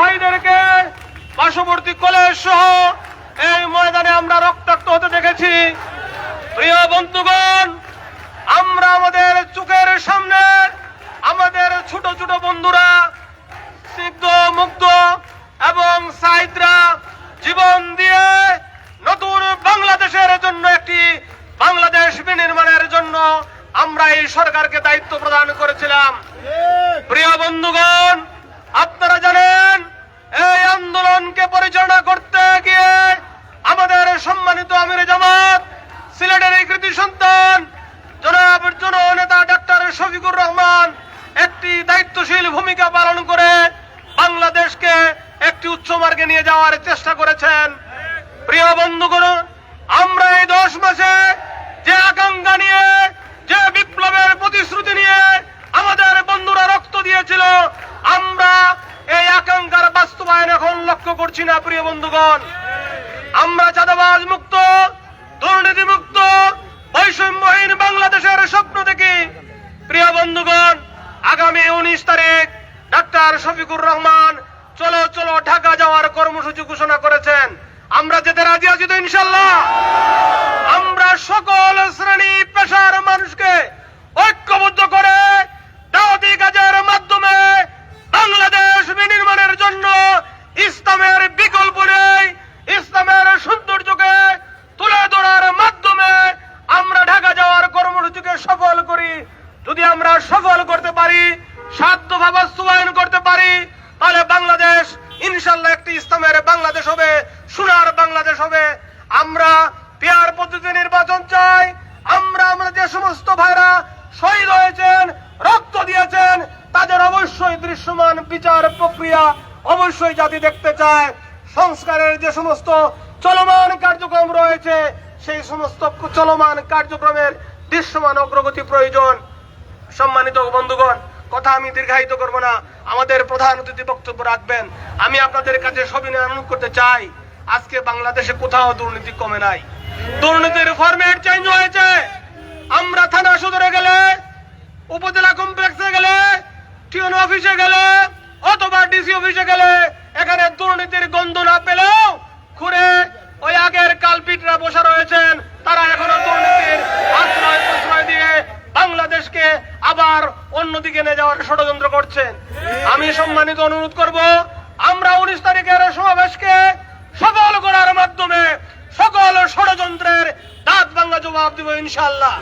ভাইদেরকে পার্শ্ববর্তী কলেজ সহ এই ময়দানে আমরা রক্তাক্ত হতে দেখেছি। প্রিয় বন্ধুগণ আমরা আমাদের ছোট বন্ধুরা, সিদ্ধ মুগ্ধ এবং সাইদরা জীবন দিয়ে নতুন বাংলাদেশের জন্য একটি বাংলাদেশ বিনির্মাণের জন্য আমরা এই সরকারকে দায়িত্ব প্রদান করেছিলাম। প্রিয় বন্ধুগণ, আপনারা জানেন, এই আন্দোলনকে পরিচালনা করতে গিয়ে আমাদের সম্মানিত আমির জামাত, সিলেটের এই কৃতি সন্তান, জনাব জন নেতা ডাক্তার শফিকুর রহমান একটি দায়িত্বশীল ভূমিকা পালন করে বাংলাদেশকে একটি উচ্চ মার্গে নিয়ে যাওয়ার চেষ্টা করেছেন। প্রিয় বন্ধুগণ, আমরা এই দশ মাসে যে আকাঙ্ক্ষা নিয়ে, যে বিপ্লবের প্রতিশ্রুতি নিয়ে আমাদের বন্ধুরা রক্ত দিয়েছিল, আমরা এই আকাঙ্ক্ষার বাস্তবায়ন এখন লক্ষ্য করছি না, প্রিয় বন্ধুগণ। আমরা চাঁদাবাজ মুক্ত, দুর্নীতি মুক্ত, বৈষম্যহীন বাংলাদেশের স্বপ্ন দেখি প্রিয় বন্ধুগণ আগামী উনিশ তারিখ ডাক্তার শফিকুর রহমান, চলো চলো, ঢাকা যাওয়ার কর্মসূচি ঘোষণা করেছেন। আমরা যেতে রাজি আছি তো ইনশাল্লাহ? আমরা সকল শ্রেণি পেশার মানুষকে ঐক্যবদ্ধ করে দাওয়াতি কাজের মাধ্যমে বাংলাদেশ বিনির্মাণের জন্য ইসলামের বিকল্প নেই ইসলামের সৌন্দর্যকে তুলে ধরার মাধ্যমে আমরা ঢাকা যাওয়ার কর্মসূচিকে সফল করি যদি আমরা সফল করতে পারি সাধ্যভাবে বাস্তবায়ন করতে পারি তাহলে বাংলাদেশ ইনশাল্লাহ একটি ইসলামের বাংলাদেশ হবে বাংলাদেশ হবে। আমরা পেয়ার পদ্ধতি নির্বাচন চাই। আমরা আমরা যে সমস্ত ভাইরা শহীদ হয়েছেন, রক্ত দিয়েছেন, তাদের অবশ্যই দৃশ্যমান বিচার প্রক্রিয়া অবশ্যই জাতি দেখতে চায়। সংস্কারের যে সমস্ত চলমান কার্যক্রম রয়েছে, সেই সমস্ত চলমান কার্যক্রমের দৃশ্যমান অগ্রগতি প্রয়োজন। সম্মানিত বন্ধুগণ, কথা আমি দীর্ঘায়িত করব না। আমাদের প্রধান অতিথি বক্তব্য রাখবেন। আমি আপনাদের কাছে সবিনয় অনুরোধ করতে চাই। আজকে বাংলাদেশে কোথাও দুর্নীতি কমে নাই। দুর্নীতির ফরম্যাট চেঞ্জ হয়েছে। আমরা থানা সদরে গেলে, উপজেলা কমপ্লেক্সে গেলে টিউন অফিসে গেলে, অথবা ডিসি অফিসে গেলে, এখানে দুর্নীতির গন্ধ না পেলেও ঘুরে ওই আগের কালপিটরা বসা রয়েছেন। তারা এখনও দুর্নীতির আশ্রয় প্রশ্রয় দিয়ে বাংলাদেশকে আবার অন্যদিকে নিয়ে যাওয়ার ষড়যন্ত্র করছেন। আমি সম্মানিত অনুরোধ করব, আমরা উনিশ তারিখের সমাবেশকে জবাব দিব ইনশাল্লাহ